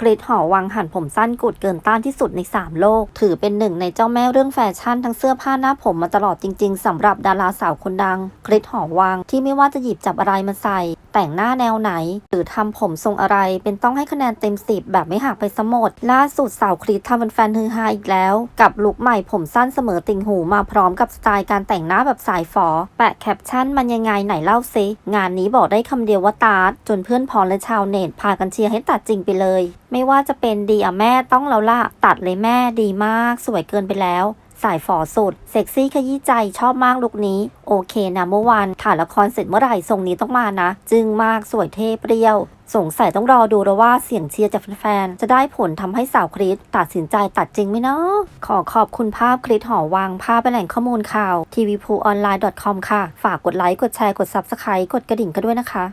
กริดหอวังหันผมสั้นกุดเกินต้านที่สุดใน 3 โลก ถือเป็นหนึ่งในเจ้าแม่เรื่องแฟชั่นทั้งเสื้อผ้าหน้าผมมาตลอดจริง ๆสำหรับดาราสาวคนดังกริดหอวังที่ไม่ว่าจะหยิบจับอะไรมาใส่ แต่งหน้าแนวไหน หรือทำผมทรงอะไร เป็นต้องให้คะแนนเต็ม 10 แบบไม่หักไปสมด ล่าสุดสาวคริสทำเป็นแฟนฮือฮาอีกแล้ว กับลุคใหม่ผมสั้นเสมอติ่งหูมาพร้อมกับสไตล์การแต่งหน้าแบบสายฝอ แปะแคปชั่นมันยังไงไหนเล่าซิงานนี้บอกได้คำเดียวว่าตาร์ทจนเพื่อนพรและชาวเน็ตพากันเชียร์ให้ตัดจริงไปเลยไม่ว่าจะเป็นดีอะแม่ต้องแล้วล่ะ ตัดเลยแม่ดีมาก สวยเกินไปแล้ว สายฝอสุด เซ็กซี่ขยี้ใจชอบมากลุคนี้ โอเคนะเมื่อวานถ่ายละครเสร็จเมื่อไหร่ทรงนี้ต้องมานะ จึงมากสวยเท่เปรี้ยว สงสัยต้องรอดูแล้วว่าเสียงเชียร์จากแฟนๆจะได้ผลทำให้สาวคริสตัดสินใจตัดจริงไหมเนาะขอขอบคุณภาพคริสหอวังภาพเป็นแหล่งข้อมูลข่าว tvpoonline.com ค่ะ ฝากกดไลค์กดแชร์กด subscribe กดกระดิ่งกันด้วยนะคะ